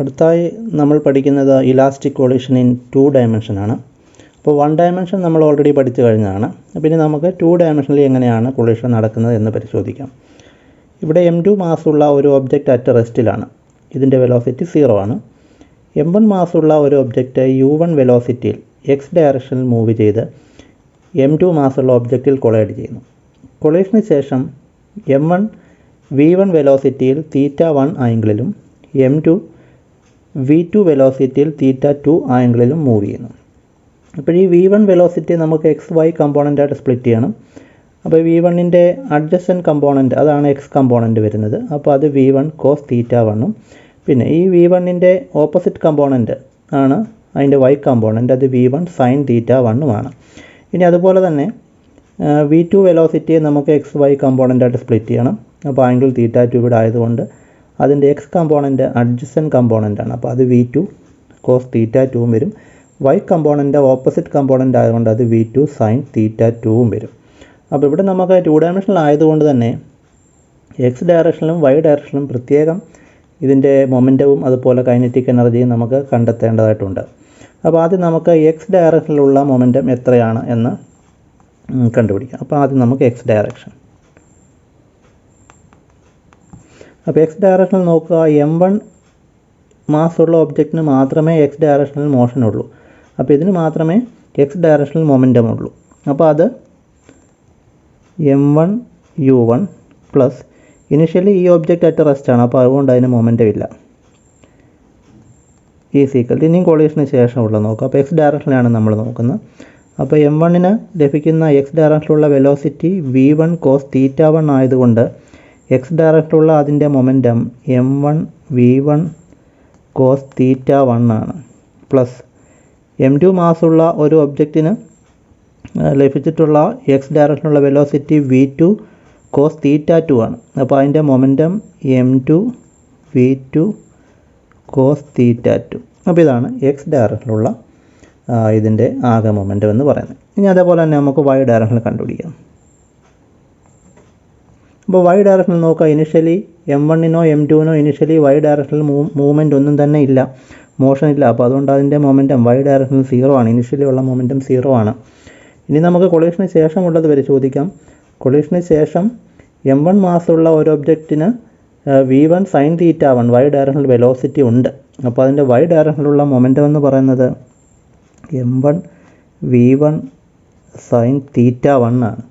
അടുത്തായി നമ്മൾ പഠിക്കുന്നത് elastic collision in two dimension ആണ്. അപ്പോൾ വൺ ഡയമെൻഷൻ നമ്മൾ ഓൾറെഡി പഠിച്ചു കഴിഞ്ഞതാണ്. പിന്നെ നമുക്ക് ടു ഡയമെൻഷനിൽ എങ്ങനെയാണ് കൊളിഷൻ നടക്കുന്നത് എന്ന് പരിശോധിക്കാം. ഇവിടെ എം ടു മാസുള്ള ഒരു ഒബ്ജക്റ്റ് അറ്റ് റെസ്റ്റിലാണ് ഇതിന്റെ വെലോസിറ്റി സീറോ ആണ്. എം വൺ മാസുള്ള ഒരു ഒബ്ജക്റ്റ് യു വൺ വെലോസിറ്റിയിൽ എക്സ് ഡയറക്ഷനിൽ മൂവ് ചെയ്ത് എം ടു മാസുള്ള ഒബ്ജക്റ്റിൽ കൊളൈഡ് ചെയ്യുന്നു. കൊളേഷന് ശേഷം എം വൺ വി വൺ വെലോസിറ്റിയിൽ തീറ്റ വൺ ആംഗിളിലും എം ടു വി ടു വെലോസിറ്റിയിൽ തീറ്റ ടു ആംഗിളിലും മൂവ് ചെയ്യുന്നു. അപ്പോൾ ഈ വി വൺ വെലോസിറ്റി നമുക്ക് എക്സ് വൈ കമ്പോണന്റായിട്ട് സ്പ്ലിറ്റ് ചെയ്യണം. അപ്പോൾ വി വണ്ണിന്റെ അഡ്ജസ്റ്റൻ കമ്പോണന്റ് അതാണ് എക്സ് കമ്പോണന്റ് വരുന്നത്. അപ്പോൾ അത് വി വൺ കോസ് തീറ്റ വണ്ണും പിന്നെ ഈ വി വണ്ണിന്റെ ഓപ്പോസിറ്റ് കമ്പോണന്റ് ആണ് അതിന്റെ വൈ കമ്പോണന്റ് അത് വി വൺ സൈൻ തീറ്റ വണ്ണുമാണ് ഇനി അതുപോലെ തന്നെ വി ടു വെലോസിറ്റിയെ നമുക്ക് എക്സ് വൈ കമ്പോണന്റായിട്ട് സ്പ്ലിറ്റ് ചെയ്യണം. അപ്പോൾ ആംഗിൾ തീറ്റ ടു ഇവിടെ ആയതുകൊണ്ട് അതിന്റെ എക്സ് കമ്പോണന്റ് അഡ്ജസ്റ്റൻ കമ്പോണന്റ് ആണ്. അപ്പോൾ അത് വി ടു കോസ് തീറ്റ ടുവും വരും. വൈ കമ്പോണന്റ് ഓപ്പോസിറ്റ് കമ്പോണന്റ് ആയതുകൊണ്ട് അത് വി ടു സൈൻ തീറ്റ ടുവും വരും. അപ്പോൾ ഇവിടെ നമുക്ക് ടു ഡയമെൻഷനിൽ ആയതുകൊണ്ട് തന്നെ എക്സ് ഡയറക്ഷനിലും വൈ ഡയറക്ഷനിലും പ്രത്യേകം ഇതിന്റെ മൊമെന്റവും അതുപോലെ കൈനറ്റിക് എനർജിയും നമുക്ക് കണ്ടെത്തേണ്ടതായിട്ടുണ്ട്. അപ്പോൾ ആദ്യം നമുക്ക് എക്സ് ഡയറക്ഷനിലുള്ള മൊമെന്റം എത്രയാണ് എന്ന് കണ്ടുപിടിക്കാം. അപ്പോൾ ആദ്യം നമുക്ക് എക്സ് ഡയറക്ഷൻ അപ്പോൾ എക്സ് ഡയറക്ഷനിൽ നോക്കുക എം വൺ മാസുള്ള ഒബ്ജക്റ്റിന് മാത്രമേ എക്സ് ഡയറക്ഷനിൽ മോഷൻ ഉള്ളൂ. അപ്പോൾ ഇതിന് മാത്രമേ എക്സ് ഡയറക്ഷനിൽ മൊമെന്റം ഉള്ളൂ. അപ്പോൾ അത് M one U one plus initially ഈ ഒബ്ജക്റ്റ് അറ്റ് റെസ്റ്റ് ആണ്. അപ്പോൾ അതുകൊണ്ട് അതിന് മൊമെന്റം ഇല്ല. ഈ സീക്വൽ ഇനിയും കൊളീഷന് ശേഷമുള്ള നോക്കുക. അപ്പോൾ എക്സ് ഡയറക്ഷനിലാണ് നമ്മൾ നോക്കുന്നത്. അപ്പോൾ എം വണ്ണിന് ലഭിക്കുന്ന X ഡയറക്ഷനിലുള്ള velocity V one cos theta one ആയതുകൊണ്ട് എക്സ് ഡയറക്റ്റുള്ള അതിന്റെ momentum M one V one cos theta one ആണ്. പ്ലസ് എം ടു മാസുള്ള ഒരു ഒബ്ജക്റ്റിന് ലഭിച്ചിട്ടുള്ള X ഡയറക്ഷനുള്ള velocity V two cos theta two ആണ്. അപ്പോൾ അതിന്റെ momentum M two V two cos theta two അപ്പോൾ ഇതാണ് എക്സ് ഡയറക്ഷനിലുള്ള ഇതിന്റെ ആകെ മൊമെന്റം എന്ന് പറയുന്നത്. ഇനി അതേപോലെ തന്നെ നമുക്ക് വൈ ഡയറക്ഷനിൽ കണ്ടുപിടിക്കാം. അപ്പോൾ വൈ ഡയറക്ഷനിൽ നോക്കുക. ഇനിഷ്യലി എം വണ്ണിനോ എം ടുവിനോ ഇനിഷ്യലി വൈ ഡയറക്ഷനിൽ മൂവ്മെന്റ് ഒന്നും തന്നെ ഇല്ല. മോഷൻ ഇല്ല. അപ്പോൾ അതുകൊണ്ട് അതിന്റെ മൊമെന്റം വൈ ഡയറക്ഷനിൽ സീറോ ആണ്. ഇനിഷ്യലി ഉള്ള മൊമെന്റം സീറോ ആണ്. ഇനി നമുക്ക് കൊളീഷന് ശേഷമുള്ളത് വരെ ചോദിക്കാം. കൊളീഷന് ശേഷം എം വൺ മാസമുള്ള ഒരു ഒബ്ജക്റ്റിന് V one sine theta one Y ഡയറക്ഷനിൽ വെലോസിറ്റി ഉണ്ട്. അപ്പോൾ അതിന്റെ വൈ ഡയറക്ഷനിലുള്ള മൊമെന്റം എന്ന് പറയുന്നത് M one V one sine theta one ആണ്.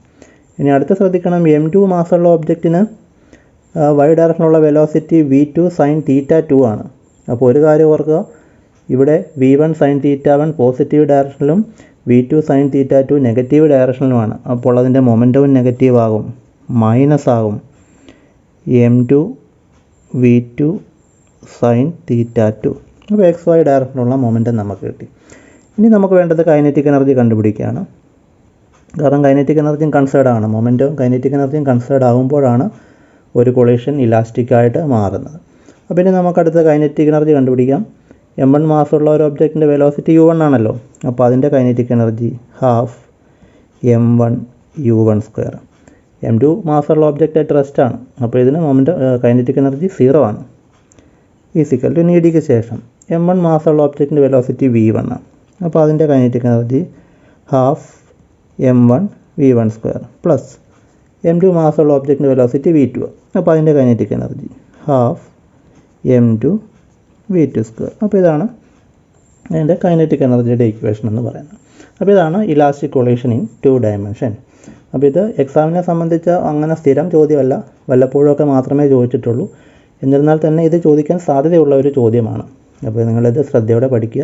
ഇനി അടുത്ത് ശ്രദ്ധിക്കണം. എം ടു മാസമുള്ള ഒബ്ജക്റ്റിന് Y ഡയറക്ഷനുള്ള velocity V two sine theta two ആണ്. അപ്പോൾ ഒരു കാര്യം ഓർക്കുക. ഇവിടെ V one sine theta one positive ഡയറക്ഷനിലും V two sine theta two negative ഡയറക്ഷനിലുമാണ് അപ്പോൾ അതിന്റെ മൊമെന്റവും നെഗറ്റീവ് ആകും. മൈനസ് ആകും. M two V two sine theta two അപ്പോൾ എക്സ് വൈ ഡയറക്ഷനിലുള്ള മൊമെന്റം നമുക്ക് കിട്ടി. ഇനി നമുക്ക് വേണ്ടത് കൈനറ്റിക് എനർജി കണ്ടുപിടിക്കുകയാണ്. കാരണം കൈനറ്റിക് എനർജിയും കൺസേർഡ് ആണ്. മൊമെന്റും കൈനറ്റിക് എനർജിയും കൺസേർഡ് ആകുമ്പോഴാണ് ഒരു കൊളീഷൻ ഇലാസ്റ്റിക് ആയിട്ട് മാറുന്നത്. അപ്പോൾ ഇനി നമുക്ക് അടുത്ത കൈനറ്റിക് എനർജി കണ്ടുപിടിക്കാം. എം വൺ മാസമുള്ള ഒരു ഒബ്ജക്റ്റിന്റെ വെലോസിറ്റി യു വൺ ആണല്ലോ. അപ്പോൾ അതിന്റെ kinetic energy half M one U one square M two മാസമുള്ള object ആയിട്ട് റെസ്റ്റ് ആണ്. അപ്പോൾ ഇതിന് മൊമെന്റ് കൈനറ്റിക് എനർജി സീറോ ആണ്. ഫിസിക്കൽ സിക്കൽ ടു നീഡിക്ക് ശേഷം എം വൺ മാസമുള്ള ഒബ്ജക്റ്റിന്റെ വെലോസിറ്റി വി വൺ ആണ്. അപ്പോൾ അതിന്റെ kinetic energy half M one V one square plus M two മാസമുള്ള ഒബ്ജക്റ്റിന്റെ വെലോസിറ്റി വി ടു അപ്പോൾ അതിന്റെ kinetic energy half M two V two square അപ്പോൾ ഇതാണ് അതിന്റെ കൈനറ്റിക് എനർജിയുടെ ഇക്വേഷൻ എന്ന് പറയുന്നത്. അപ്പോൾ ഇതാണ് elastic collision in two dimension അപ്പോൾ ഇത് എക്സാമിനെ സംബന്ധിച്ച അങ്ങനെ സ്ഥിരം ചോദ്യമല്ല. വല്ലപ്പോഴൊക്കെ മാത്രമേ ചോദിച്ചിട്ടുള്ളൂ. എന്നിരുന്നാൽ തന്നെ ഇത് ചോദിക്കാൻ സാധ്യതയുള്ള ഒരു ചോദ്യമാണ്. അപ്പോൾ നിങ്ങളിത് ശ്രദ്ധയോടെ പഠിക്കുക.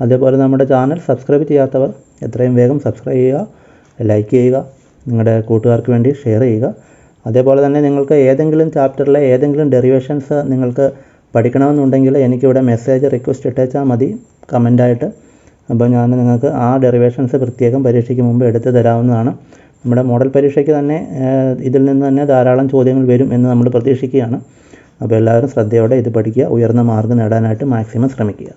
അതേപോലെ നമ്മുടെ ചാനൽ സബ്സ്ക്രൈബ് ചെയ്യാത്തവർ എത്രയും വേഗം സബ്സ്ക്രൈബ് ചെയ്യുക ലൈക്ക് ചെയ്യുക നിങ്ങളുടെ കൂട്ടുകാർക്ക് വേണ്ടി ഷെയർ ചെയ്യുക. അതേപോലെ തന്നെ നിങ്ങൾക്ക് ഏതെങ്കിലും ചാപ്റ്ററിലെ ഏതെങ്കിലും ഡെറിവേഷൻസ് നിങ്ങൾക്ക് പഠിക്കണമെന്നുണ്ടെങ്കിൽ എനിക്കിവിടെ മെസ്സേജ് റിക്വസ്റ്റ് ഇട്ടേച്ചാൽ മതി കമന്റായിട്ട് അപ്പോൾ ഞാൻ നിങ്ങൾക്ക് ആ ഡെറിവേഷൻസ് പ്രത്യേകം പരീക്ഷയ്ക്ക് മുമ്പ് എടുത്തു തരാവുന്നതാണ്. നമ്മുടെ മോഡൽ പരീക്ഷയ്ക്ക് തന്നെ ഇതിൽ നിന്ന് തന്നെ ധാരാളം ചോദ്യങ്ങൾ വരും എന്ന് നമ്മൾ പ്രതീക്ഷിക്കുകയാണ്. അപ്പോൾ എല്ലാവരും ശ്രദ്ധയോടെ ഇത് പഠിക്കുക ഉയർന്ന മാർക്ക് നേടാനായിട്ട് മാക്സിമം ശ്രമിക്കുക.